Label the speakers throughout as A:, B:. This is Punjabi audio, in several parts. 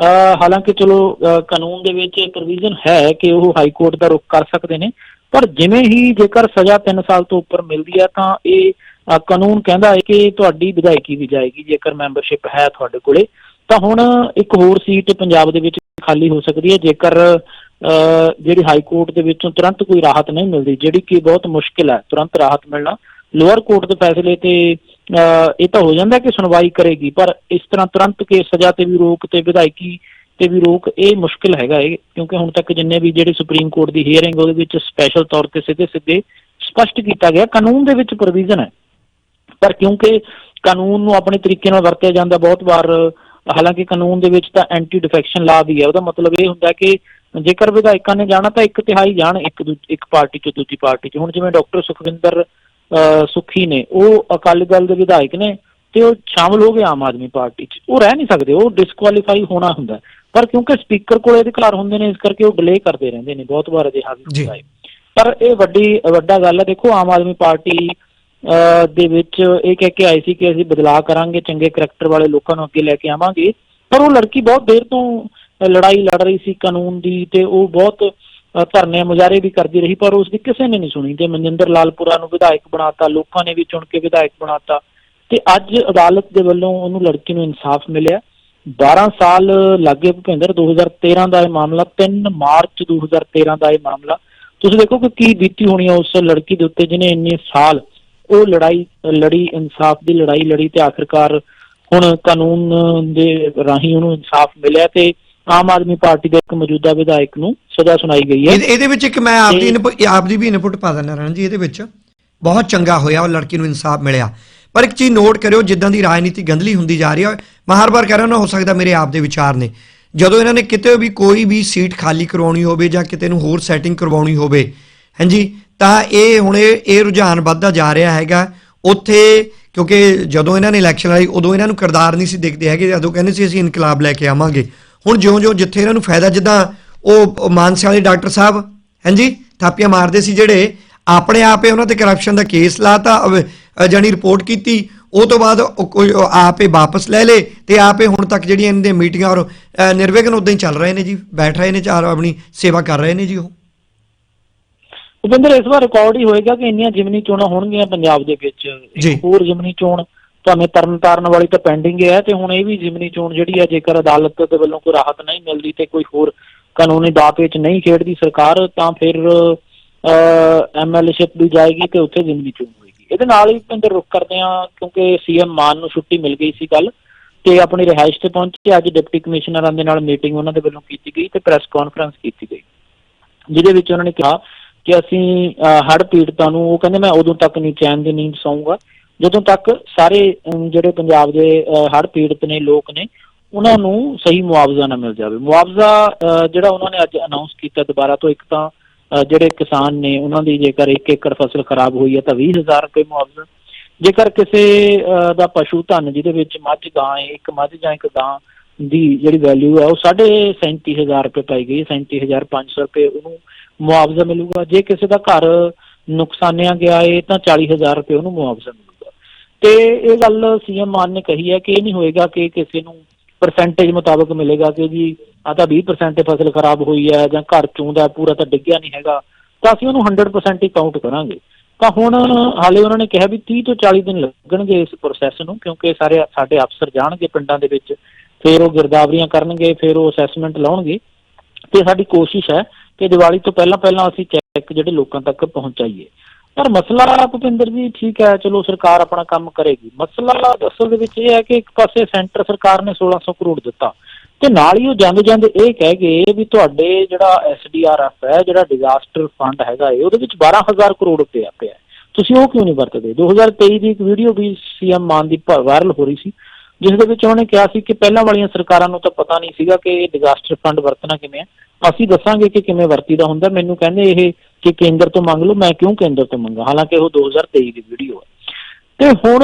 A: ਹਾਲਾਂਕਿ ਚਲੋ ਕਾਨੂੰਨ ਦੇ ਵਿੱਚ ਪ੍ਰੋਵੀਜ਼ਨ ਹੈ ਕਿ ਉਹ ਹਾਈ ਕੋਰਟ ਦਾ ਰੁਖ ਕਰ ਸਕਦੇ ਨੇ, ਪਰ ਜਿਵੇਂ ਹੀ ਜੇਕਰ ਸਜ਼ਾ 3 ਸਾਲ ਤੋਂ ਉੱਪਰ ਮਿਲਦੀ ਹੈ, ਤਾਂ ਇਹ ਕਾਨੂੰਨ ਕਹਿੰਦਾ ਹੈ ਕਿ ਤੁਹਾਡੀ ਵਿਧਾਇਕੀ ਵੀ ਜਾਏਗੀ, ਜੇਕਰ ਮੈਂਬਰਸ਼ਿਪ ਹੈ ਤੁਹਾਡੇ ਕੋਲੇ। ਤਾਂ ਹੁਣ ਇੱਕ ਹੋਰ ਸੀਟ ਪੰਜਾਬ ਦੇ ਵਿੱਚ ਖਾਲੀ ਹੋ ਸਕਦੀ ਹੈ, ਜੇਕਰ, ਅਹ ਜਿਹੜੀ ਹਾਈ ਕੋਰਟ ਦੇ ਵਿੱਚੋਂ ਤੁਰੰਤ ਕੋਈ ਰਾਹਤ ਨਹੀਂ ਮਿਲਦੀ, ਜਿਹੜੀ ਕਿ ਬਹੁਤ ਮੁਸ਼ਕਿਲ ਹੈ, ਤੁਰੰਤ ਰਾਹਤ ਮਿਲਣਾ। ਲੋਅਰ ਕੋਰਟ ਦੇ ਫੈਸਲੇ ਤੇ ਇਹ ਤਾਂ ਹੋ ਜਾਂਦਾ ਕਿ ਸੁਣਵਾਈ ਕਰੇਗੀ, ਪਰ ਇਸ ਤਰ੍ਹਾਂ ਤੁਰੰਤ ਕੇ ਸਜ਼ਾ ਤੇ ਵੀ ਰੋਕ ਤੇ ਵਿਧਾਇਕੀ ਤੇ ਵੀ ਰੋਕ, ਇਹ ਮੁਸ਼ਕਿਲ ਹੈਗਾ ਇਹ, ਕਿਉਂਕਿ ਹੁਣ ਤੱਕ ਜਿੰਨੇ ਵੀ ਜਿਹੜੇ ਸੁਪਰੀਮ ਕੋਰਟ ਦੀ ਹੀਅਰਿੰਗ ਉਹਦੇ ਵਿੱਚ ਸਪੈਸ਼ਲ ਤੌਰ ਤੇ ਸਿੱਧੇ ਸਿੱਧੇ ਸਪਸ਼ਟ ਕੀਤਾ ਗਿਆ, ਕਾਨੂੰਨ ਦੇ ਵਿੱਚ ਪ੍ਰੋਵੀਜ਼ਨ ਹੈ। ਪਰ ਕਿਉਂਕਿ ਕਾਨੂੰਨ ਨੂੰ ਆਪਣੇ ਤਰੀਕੇ ਨਾਲ ਵਰਤਿਆ ਜਾਂਦਾ ਬਹੁਤ ਵਾਰ, ਹਾਲਾਂਕਿ ਕਾਨੂੰਨ ਦੇ ਵਿੱਚ ਤਾਂ ਐਂਟੀ ਡਿਫੈਕਸ਼ਨ ਲਾ ਵੀ ਹੈ, ਉਹਦਾ ਮਤਲਬ ਇਹ ਹੁੰਦਾ ਕਿ ਜੇਕਰ ਵਿਧਾਇਕਾਂ ਨੇ ਜਾਣਾ ਤਾਂ ਇੱਕ ਤਿਹਾਈ ਜਾਣ, ਇੱਕ ਦੂ- ਇੱਕ ਪਾਰਟੀ ਚੋਂ ਦੂਜੀ ਪਾਰਟੀ 'ਚ। ਹੁਣ ਜਿਵੇਂ ਡਾਕਟਰ ਸੁਖਵਿੰਦਰ ਸੁੱਖੀ ਨੇ। ਉਹ ਅਕਾਲੀ ਦਲ ਦੇ ਵਿਧਾਇਕ ਨੇ ਤੇ ਉਹ ਸ਼ਾਮਲ ਹੋ ਗਏ ਆਮ ਆਦਮੀ ਪਾਰਟੀ 'ਚ। ਉਹ ਰਹਿ ਨਹੀਂ ਸਕਦੇ। ਉਹ ਡਿਸਕੁਆਲੀਫਾਈ ਹੋਣਾ ਹੁੰਦਾ। ਪਰ ਕਿਉਂਕਿ ਸਪੀਕਰ ਕੋਲ ਅਧਿਕਾਰ ਹੁੰਦੇ ਨੇ ਇਸ ਕਰਕੇ ਉਹ ਡਿਲੇ ਕਰਦੇ ਰਹਿੰਦੇ ਨੇ। ਬਹੁਤ ਵਾਰ ਅਜਿਹਾ ਵੀ। ਹੁੰਦਾ ਹੈ। ਪਰ ਇਹ ਵੱਡੀ ਵੱਡਾ ਗੱਲ ਹੈ ਦੇਖੋ ਆਮ ਆਦਮੀ ਪਾਰਟੀ ਦੇ ਵਿੱਚ ਇਹ ਕਹਿ ਕੇ ਆਈ ਸੀ ਕਿ ਅਸੀਂ ਬਦਲਾਅ ਕਰਾਂਗੇ ਚੰਗੇ ਕਰੈਕਟਰ ਵਾਲੇ ਲੋਕਾਂ ਨੂੰ ਅੱਗੇ ਲੈ ਕੇ ਆਵਾਂਗੇ। ਪਰ ਉਹ ਲੜਕੀ ਬਹੁਤ ਦੇਰ ਤੋਂ ਲੜਾਈ ਲੜ ਰਹੀ ਸੀ ਕਾਨੂੰਨ ਦੀ ਤੇ ਉਹ ਬਹੁਤ ਧਰਨੇ ਮੁਜ਼ਾਹਰੇ ਵੀ ਕਰਦੀ ਰਹੀ, ਪਰ ਉਸ ਦੀ ਕਿਸੇ ਨੇ ਨਹੀਂ ਸੁਣੀ। ਤੇ ਮਨਜਿੰਦਰ ਲਾਲਪੁਰਾ ਨੂੰ ਵਿਧਾਇਕ ਬਣਾਤਾ, ਲੋਕਾਂ ਨੇ ਵੀ ਚੁਣ ਕੇ ਵਿਧਾਇਕ ਬਣਾਤਾ, ਤੇ ਅੱਜ ਅਦਾਲਤ ਦੇ ਵੱਲੋਂ ਉਹਨੂੰ ਲੜਕੀ ਨੂੰ ਇਨਸਾਫ ਮਿਲਿਆ। 12 ਸਾਲ ਲੱਗੇ ਭੁਪਿੰਦਰ 2013 ਦਾ ਇਹ ਮਾਮਲਾ 3 ਮਾਰਚ 2013 ਦਾ ਇਹ ਮਾਮਲਾ। ਤੁਸੀਂ ਦੇਖੋ ਕਿ ਕੀ ਬੀਤੀ ਹੋਣੀ ਹੈ ਉਸ ਲੜਕੀ ਦੇ ਉੱਤੇ ਜਿਹਨੇ ਇੰਨੇ ਸਾਲ ਉਹ ਲੜਾਈ, ਲੜੀ, ਇਨਸਾਫ ਦੀ ਲੜਾਈ ਲੜੀ ਤੇ ਆਖਿਰਕਾਰ ਹੁਣ ਕਾਨੂੰਨ ਦੇ ਰਾਹੀਂ ਉਹਨੂੰ ਇਨਸਾਫ ਮਿਲਿਆ ਤੇ ਆਮ ਆਦਮੀ ਪਾਰਟੀ ਦੇ ਇੱਕ ਮੌਜੂਦਾ ਵਿਧਾਇਕ ਨੂੰ ਸਜ਼ਾ ਸੁਣਾਈ ਗਈ ਹੈ।
B: ਇਹਦੇ ਇਹਦੇ ਵਿੱਚ ਇੱਕ ਮੈਂ ਆਪਦੀ ਇਨਪੁਟ ਆਪਦੀ ਵੀ ਇਨਪੁਟ ਪਾ ਦਿੰਦਾ ਰਣ ਜੀ ਇਹਦੇ ਵਿੱਚ। ਬਹੁਤ ਚੰਗਾ ਹੋਇਆ ਉਹ ਲੜਕੀ ਨੂੰ ਇਨਸਾਫ ਮਿਲਿਆ। ਪਰ ਇੱਕ ਚੀਜ਼ ਨੋਟ ਕਰਿਓ ਜਿੱਦਾਂ ਦੀ ਰਾਜਨੀਤੀ ਗੰਧਲੀ ਹੁੰਦੀ ਜਾ ਰਹੀ ਹੈ ਮੈਂ ਹਰ ਵਾਰ ਕਹਿ ਰਿਹਾ ਨਾ ਹੋ ਸਕਦਾ ਮੇਰੇ ਆਪ ਦੇ ਵਿਚਾਰ ਨੇ। ਜਦੋਂ ਇਹਨਾਂ ਨੇ ਕਿਤੇ ਵੀ ਕੋਈ ਵੀ ਸੀਟ ਖਾਲੀ ਕਰਵਾਉਣੀ ਹੋਵੇ ਜਾਂ ਕਿਤੇ ਨੂੰ ਹੋਰ ਸੈਟਿੰਗ ਕਰਵਾਉਣੀ ਹੋਵੇ ਹਾਂਜੀ ਤਾਂ ਇਹ ਹੁਣ ਇਹ ਇਹ ਰੁਝਾਨ ਵੱਧਦਾ ਜਾ ਰਿਹਾ ਹੈਗਾ। ਉੱਥੇ ਕਿਉਂਕਿ ਜਦੋਂ ਇਹਨਾਂ ਨੇ ਇਲੈਕਸ਼ਨ ਆਈ ਉਦੋਂ ਇਹਨਾਂ ਨੂੰ ਕਿਰਦਾਰ ਨਹੀਂ ਸੀ ਦਿਖਦੇ ਹੈਗੇ ਜਦੋਂ ਕਹਿੰਦੇ ਸੀ ਅਸੀਂ ਇਨਕਲਾਬ ਲੈ ਕੇ ਆਵਾਂਗੇ। ਹੁਣ ਜਿਉਂ-ਜਿਉਂ ਜਿੱਥੇ ਇਹਨਾਂ ਨੂੰ ਫਾਇਦਾ ਜਿੱਦਾਂ ਉਹ ਮਾਨਸੇ ਵਾਲੇ ਡਾਕਟਰ ਸਾਹਿਬ ਹਾਂਜੀ ਥਾਪੀਆਂ ਮਾਰਦੇ ਸੀ ਜਿਹੜੇ ਆਪਣੇ ਆਪੇ ਉਹਨਾਂ ਤੇ ਕਰਪਸ਼ਨ ਦਾ ਕੇਸ ਲਾਤਾ ਜਾਣੀ ਰਿਪੋਰਟ ਕੀਤੀ ਉਹ ਤੋਂ ਬਾਅਦ ਆਪੇ ਵਾਪਸ ਲੈ ਲੇ ਤੇ ਆਪੇ ਹੁਣ ਤੱਕ ਜਿਹੜੀਆਂ ਇਹਨਾਂ ਦੀਆਂ ਮੀਟਿੰਗਾਂ ਔਰ ਨਿਰਵਿਘਨ ਉਦਾਂ ਹੀ ਚੱਲ ਰਹੇ ਨੇ ਜੀ ਬੈਠ ਰਹੇ ਨੇ ਚਾਰ ਆਪਣੀ ਸੇਵਾ ਕਰ ਰਹੇ ਨੇ ਜੀ ਉਹ
A: ਭੁਪਿੰਦਰ ਇਸ ਵਾਰ ਰਿਕਾਰਡ ਹੀ ਹੋਏਗਾ ਕਿ ਇੰਨੀਆਂ ਜਿਮਨੀ ਚੋਣਾਂ ਹੋਣਗੀਆਂ ਪੰਜਾਬ ਦੇ ਵਿੱਚ। ਹੋਰ ਜਿਮਨੀ ਚੋਣ ਭਾਵੇਂ ਤਰਨ ਤਾਰਨ ਵਾਲੀ ਤਾਂ ਪੈਂਡਿੰਗ ਹੈ ਤੇ ਹੁਣ ਇਹ ਵੀ ਜਿਮਨੀ ਚੋਣ ਜਿਹੜੀ ਹੈ, ਜੇਕਰ ਅਦਾਲਤ ਦੇ ਵੱਲੋਂ ਕੋਈ ਰਾਹਤ ਨਹੀਂ ਮਿਲਦੀ ਤੇ ਕੋਈ ਹੋਰ ਕਾਨੂੰਨੀ ਦਾਅ ਵਿੱਚ ਨਹੀਂ ਖੇਡਦੀ ਸਰਕਾਰ, ਤਾਂ ਫਿਰ ਐਮਐਲਏਸ਼ਿਪ ਵੀ ਜਾਏਗੀ ਤੇ ਉੱਥੇ ਜਿਮਨੀ ਚੋਣ ਹੋਏਗੀ। ਇਹਦੇ ਨਾਲ ਹੀ ਭੁਪਿੰਦਰ ਰੁਕ ਕਰਦੇ ਆ ਕਿਉਂਕਿ ਸੀਐਮ ਮਾਨ ਨੂੰ ਛੁੱਟੀ ਮਿਲ ਗਈ ਸੀ ਕੱਲ ਤੇ ਆਪਣੀ ਰਿਹਾਇਸ਼ ਤੇ ਪਹੁੰਚੇ। ਅੱਜ ਡਿਪਟੀ ਕਮਿਸ਼ਨਰਾਂ ਦੇ ਨਾਲ ਮੀਟਿੰਗ ਉਹਨਾਂ ਦੇ ਵੱਲੋਂ ਕੀਤੀ ਗਈ ਤੇ ਪ੍ਰੈਸ ਕਾਨਫਰੰਸ ਕੀਤੀ ਗਈ। ਜਿਹਦੇ ਵਿੱਚ ਉਹਨਾਂ ਨੇ ਕਿਹਾ ਕਿ ਅਸੀਂ ਹੜ ਪੀੜਤਾਂ ਨੂੰ, ਉਹ ਕਹਿੰਦੇ ਮੈਂ ਉਦੋਂ ਤੱਕ ਨਹੀਂ ਚੈਨ ਦੀ ਨੀਂਦ ਸੌਂਗਾ ਜਦੋਂ ਤੱਕ ਸਾਰੇ ਜਿਹੜੇ ਪੰਜਾਬ ਦੇ ਹੜ ਪੀੜਤ ਨੇ ਲੋਕ ਨੇ ਉਹਨਾਂ ਨੂੰ ਸਹੀ ਮੁਆਵਜ਼ਾ ਨਾ ਮਿਲ ਜਾਵੇ। ਮੁਆਵਜ਼ਾ ਅਹ, ਜਿਹੜਾ ਉਹਨਾਂ ਨੇ ਅੱਜ ਅਨਾਉਂਸ ਕੀਤਾ ਦੁਬਾਰਾ ਤੋਂ ਇੱਕ ਤਾਂ ਜਿਹੜੇ ਕਿਸਾਨ ਨੇ ਉਹਨਾਂ ਦੀ ਜੇਕਰ 1 ਏਕੜ ਫਸਲ ਖਰਾਬ ਹੋਈ ਹੈ ਤਾਂ 20000 ਰੁਪਏ ਮੁਆਵਜ਼ਾ। ਜੇਕਰ ਕਿਸੇ ਦਾ ਪਸ਼ੂ ਧਨ ਜਿਹਦੇ ਵਿੱਚ ਮੱਝ ਗਾਂ ਹੈ ਇੱਕ ਮੱਝ ਜਾਂ ਇੱਕ ਗਾਂ ਦੀ ਜਿਹੜੀ ਵੈਲਿਊ ਹੈ ਉਹ ਸਾਢੇ 37000 ਰੁਪਏ ਪਾਈ ਗਈ ਹੈ 37500 ਰੁਪਏ ਉਹਨੂੰ ਮੁਆਵਜ਼ਾ ਮਿਲੂਗਾ। ਜੇ ਕਿਸੇ ਦਾ ਘਰ ਨੁਕਸਾਨਿਆ ਗਿਆ ਏ ਤਾਂ 40000 ਰੁਪਏ ਉਹਨੂੰ ਮੁਆਵਜ਼ਾ ਮਿਲੂਗਾ। ਤੇ ਇਹ ਗੱਲ ਸੀਐਮ ਮਾਨ ਨੇ ਕਹੀ ਹੈ ਕਿ ਇਹ ਨਹੀਂ ਹੋਏਗਾ ਕਿ ਕਿਸੇ ਨੂੰ ਪਰਸੈਂਟੇਜ ਮੁਤਾਬਕ ਮਿਲੇਗਾ ਕਿ ਜੀ ਆ ਤਾਂ 20% ਫਸਲ ਖਰਾਬ ਹੋਈ ਹੈ ਜਾਂ ਘਰ ਚੋਂਦਾ ਪੂਰਾ ਤਾਂ ਡਿੱਗਿਆ ਨਹੀਂ ਹੈਗਾ, ਤਾਂ ਅਸੀਂ ਉਹਨੂੰ 100% ਹੀ ਕਾਊਂਟ ਕਰਾਂਗੇ। ਤਾਂ ਹੁਣ ਹਾਲੇ ਉਹਨਾਂ ਨੇ ਕਿਹਾ ਵੀ 30 ਤੋਂ 40 ਦਿਨ ਲੱਗਣਗੇ ਇਸ ਪ੍ਰੋਸੈਸ ਨੂੰ, ਕਿਉਂਕਿ ਸਾਰੇ ਸਾਡੇ ਅਫਸਰ ਜਾਣਗੇ ਪਿੰਡਾਂ ਦੇ ਵਿੱਚ, ਫਿਰ ਉਹ ਗਿਰਦਾਵਰੀਆਂ ਕਰਨਗੇ, ਫਿਰ ਉਹ ਅਸੈਸਮੈਂਟ ਲਾਉਣਗੇ। ਤੇ ਸਾਡੀ ਕੋਸ਼ਿਸ਼ ਹੈ ਕਿ ਦੀਵਾਲੀ ਤੋਂ ਪਹਿਲਾਂ ਪਹਿਲਾਂ ਅਸੀਂ ਚੈੱਕ ਜਿਹੜੇ ਲੋਕਾਂ ਤੱਕ ਪਹੁੰਚਾਈਏ। ਪਰ ਮਸਲਾ ਭੁਪਿੰਦਰ ਜੀ ਠੀਕ ਹੈ, ਚਲੋ ਸਰਕਾਰ ਆਪਣਾ ਕੰਮ ਕਰੇਗੀ। ਮਸਲਾ ਅਸਲ ਦੇ ਵਿੱਚ ਇਹ ਹੈ ਕਿ ਇੱਕ ਪਾਸੇ ਸੈਂਟਰ ਸਰਕਾਰ ਨੇ 1600 ਕਰੋੜ ਦਿੱਤਾ। ਤੇ ਨਾਲ ਹੀ ਉਹ ਜਾਂਦੇ ਜਾਂਦੇ ਇਹ ਕਹਿ ਗਏ ਵੀ ਤੁਹਾਡੇ ਜਿਹੜਾ ਐਸਡੀਆਰਐਫ ਹੈ, ਜਿਹੜਾ ਡਿਜ਼ਾਸਟਰ ਫੰਡ ਹੈਗਾ ਏ ਉਹਦੇ ਵਿੱਚ 12000 ਕਰੋੜ ਰੁਪਏ ਪਿਆ ਤੁਸੀਂ ਉਹ ਕਿਉਂ ਨਹੀਂ ਵਰਤਦੇ? 2023 ਦੀ ਇੱਕ ਵੀਡੀਓ ਵੀ ਸੀਐਮ ਮਾਨ ਦੀ ਵਾਇਰਲ ਹੋ ਰਹੀ ਸੀ, ਜਿਸ ਦੇ ਵਿੱਚ ਉਹਨੇ ਕਿਹਾ ਸੀ ਕਿ ਪਹਿਲਾਂ ਵਾਲੀਆਂ ਸਰਕਾਰਾਂ ਨੂੰ ਤਾਂ ਪਤਾ ਨਹੀਂ ਸੀਗਾ ਕਿ ਇਹ ਡਿਜ਼ਾਸਟਰ ਫੰਡ ਵਰਤਣਾ ਕਿਵੇਂ ਹੈ। ਅਸੀਂ ਦੱਸਾਂਗੇ ਕਿ ਕਿਵੇਂ ਵਰਤੀਦਾ ਹੁੰਦਾ। ਮੈਨੂੰ ਕਹਿੰਦੇ ਇਹ ਕਿ ਕੇਂਦਰ ਤੋਂ ਮੰਗ ਲਓ, ਮੈਂ ਕਿਉਂ ਕੇਂਦਰ ਤੋਂ ਮੰਗਾ? ਹਾਲਾਂਕਿ ਉਹ 2023 ਦੀ ਵੀਡੀਓ ਹੈ। ਤੇ ਹੁਣ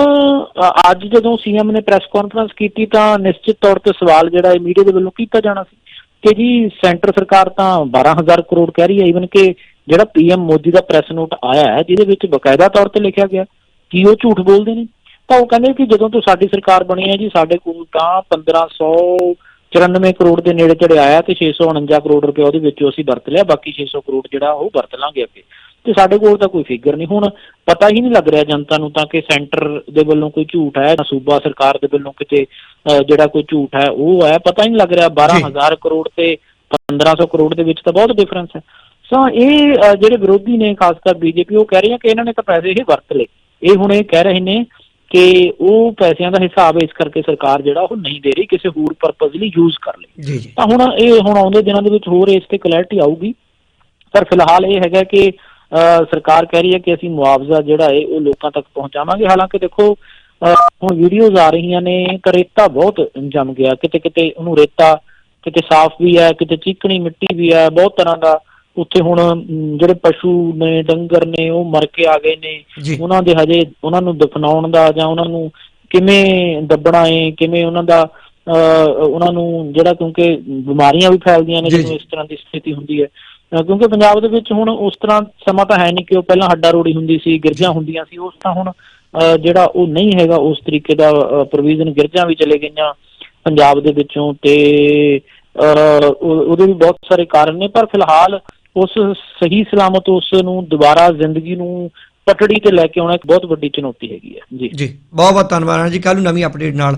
A: ਅੱਜ ਜਦੋਂ ਸੀਐਮ ਨੇ ਪ੍ਰੈਸ ਕਾਨਫਰੰਸ ਕੀਤੀ ਤਾਂ ਨਿਸ਼ਚਿਤ ਤੌਰ ਤੇ ਸਵਾਲ ਜਿਹੜਾ ਹੈ ਮੀਡੀਆ ਦੇ ਵੱਲੋਂ ਕੀਤਾ ਜਾਣਾ ਸੀ ਕਿ ਜੀ ਸੈਂਟਰ ਸਰਕਾਰ ਤਾਂ 12000 ਕਰੋੜ ਕਹਿ ਰਹੀ ਹੈ ਈਵਨ ਕਿ ਜਿਹੜਾ ਪੀਐਮ ਮੋਦੀ ਦਾ ਪ੍ਰੈਸ ਨੋਟ ਆਇਆ ਹੈ, ਜਿਹਦੇ ਵਿੱਚ ਬਕਾਇਦਾ ਤੌਰ ਤੇ ਲਿਖਿਆ ਗਿਆ ਕਿ ਉਹ ਝੂਠ ਬੋਲਦੇ ਨੇ। ਤਾਂ ਉਹ ਕਹਿੰਦੇ ਕਿ ਜਦੋਂ ਤੋਂ ਸਾਡੀ ਸਰਕਾਰ ਬਣੀ ਹੈ ਜੀ, ਸਾਡੇ ਕੋਲ ਤਾਂ 1500 94 ਕਰੋੜ ਦੇ ਨੇੜੇ ਤੇੜੇ ਆਇਆ ਤੇ 649 ਕਰੋੜ ਰੁਪਏ ਉਹਦੇ ਵਿੱਚੋਂ ਅਸੀਂ ਵਰਤ ਲਿਆ ਬਾਕੀ 600 ਕਰੋੜ ਜਿਹੜਾ ਉਹ ਵਰਤ ਲਾਂਗੇ ਅੱਗੇ। ਤੇ ਸਾਡੇ ਕੋਲ ਤਾਂ ਕੋਈ ਫਿਗਰ ਨਹੀਂ। ਹੁਣ ਪਤਾ ਹੀ ਨਹੀਂ ਲੱਗ ਰਿਹਾ ਜਨਤਾ ਨੂੰ ਤਾਂ ਕਿ ਸੈਂਟਰ ਦੇ ਵੱਲੋਂ ਕੋਈ ਝੂਠ ਹੈ ਜਾਂ ਸੂਬਾ ਸਰਕਾਰ ਦੇ ਵੱਲੋਂ ਕਿਤੇ ਜਿਹੜਾ ਕੋਈ ਝੂਠ ਹੈ ਉਹ ਹੈ। ਪਤਾ ਹੀ ਨਹੀਂ ਲੱਗ ਰਿਹਾ। 12000 ਕਰੋੜ ਤੇ 1500 ਕਰੋੜ ਦੇ ਵਿੱਚ ਤਾਂ ਬਹੁਤ ਡਿਫਰੈਂਸ ਹੈ। ਸੋ ਇਹ ਜਿਹੜੇ ਵਿਰੋਧੀ ਨੇ ਖਾਸ ਕਰ ਬੀਜੇਪੀ ਉਹ ਕਹਿ ਰਹੀ ਹੈ ਕਿ ਇਹਨਾਂ ਨੇ ਤਾਂ ਪੈਸੇ ਹੀ ਵਰਤ ਲਏ। ਇਹ ਹੁਣ ਇਹ ਕਹਿ ਰਹੇ ਨੇ ਕਿ ਉਹ ਪੈਸਿਆਂ ਦਾ ਹਿਸਾਬ ਇਸ ਕਰਕੇ ਸਰਕਾਰ ਜਿਹੜਾ ਉਹ ਨਹੀਂ ਦੇ ਰਹੀ ਕਿਸੇ ਹੋਰ ਪਰਪਸ ਲਈ ਯੂਜ਼ ਕਰ ਲਈ। ਤਾਂ ਹੁਣ ਇਹ ਹੁਣ ਆਉਂਦੇ ਦਿਨਾਂ ਦੇ ਵਿੱਚ ਹੋਰ ਇਸ ਤੇ ਕਲੈਰਿਟੀ ਆਊਗੀ। ਪਰ ਫਿਲਹਾਲ ਇਹ ਹੈਗਾ ਕਿ ਸਰਕਾਰ ਕਹਿ ਰਹੀ ਹੈ ਕਿ ਅਸੀਂ ਮੁਆਵਜ਼ਾ ਜਿਹੜਾ ਹੈ ਉਹ ਲੋਕਾਂ ਤੱਕ ਪਹੁੰਚਾਵਾਂਗੇ। ਹਾਲਾਂਕਿ ਦੇਖੋ ਹੁਣ ਵੀਡੀਓਜ਼ ਆ ਰਹੀਆਂ ਨੇ ਤਾਂ ਰੇਤਾ ਬਹੁਤ ਜੰਮ ਗਿਆ। ਕਿਤੇ ਕਿਤੇ ਉਹਨੂੰ ਰੇਤਾ ਕਿਤੇ ਸਾਫ਼ ਵੀ ਹੈ ਕਿਤੇ ਚੀਕਣੀ ਮਿੱਟੀ ਵੀ ਹੈ ਬਹੁਤ ਤਰ੍ਹਾਂ ਦਾ ਉੱਥੇ ਹੁਣ ਜਿਹੜੇ ਪਸ਼ੂ ਨੇ ਡੰਗਰ ਨੇ ਉਹ ਮਰ ਕੇ ਆ ਗਏ ਨੇ। ਉਹਨਾਂ ਦੇ ਹਜੇ ਉਹਨਾਂ ਨੂੰ ਦਫਨਾਉਣ ਦਾ ਜਾਂ ਉਹਨਾਂ ਨੂੰ ਕਿਵੇਂ ਦੱਬਣਾ ਹੈ ਕਿਵੇਂ ਉਹਨਾਂ ਦਾ ਉਹਨਾਂ ਨੂੰ ਜਿਹੜਾ ਕਿਉਂਕਿ ਬਿਮਾਰੀਆਂ ਵੀ ਫੈਲਦੀਆਂ ਨੇ ਜਦੋਂ। ਇਸ ਤਰ੍ਹਾਂ ਦੀ ਸਥਿਤੀ ਹੁੰਦੀ ਹੈ। ਕਿਉਂਕਿ ਪੰਜਾਬ ਦੇ ਵਿੱਚ ਹੁਣ ਉਸ ਤਰ੍ਹਾਂ ਸਮਾਂ ਤਾਂ ਹੈ ਨਹੀਂ ਕਿ ਉਹ ਪਹਿਲਾਂ ਹੱਡਾ ਰੋੜੀ ਹੁੰਦੀ ਸੀ ਗਿਰਜਾਂ ਹੁੰਦੀਆਂ ਸੀ। ਉਸ ਤਾਂ ਹੁਣ ਜਿਹੜਾ ਉਹ ਨਹੀਂ ਹੈਗਾ ਉਸ ਤਰੀਕੇ ਦਾ ਪ੍ਰੋਵੀਜ਼ਨ ਗਿਰਜਾਂ ਵੀ ਚਲੇ ਗਈਆਂ ਪੰਜਾਬ ਦੇ ਵਿੱਚੋਂ ਤੇ ਉਹਦੇ ਵੀ ਬਹੁਤ ਸਾਰੇ ਕਾਰਨ ਨੇ। ਪਰ ਫਿਲਹਾਲ ਉਸ ਸਹੀ ਸਲਾਮਤ ਉਸ ਨੂੰ ਦੁਬਾਰਾ ਜ਼ਿੰਦਗੀ ਨੂੰ ਪਟੜੀ ਤੇ ਲੈ ਕੇ ਆਉਣਾ ਇੱਕ ਬਹੁਤ ਵੱਡੀ ਚੁਣੌਤੀ ਹੈਗੀ ਹੈ। ਜੀ।
B: ਜੀ ਬਹੁਤ ਬਹੁਤ ਧੰਨਵਾਦ ਰਾਣਾ ਜੀ। ਕੱਲ ਨੂੰ ਨਵੀਂ ਅਪਡੇਟ ਨਾਲ।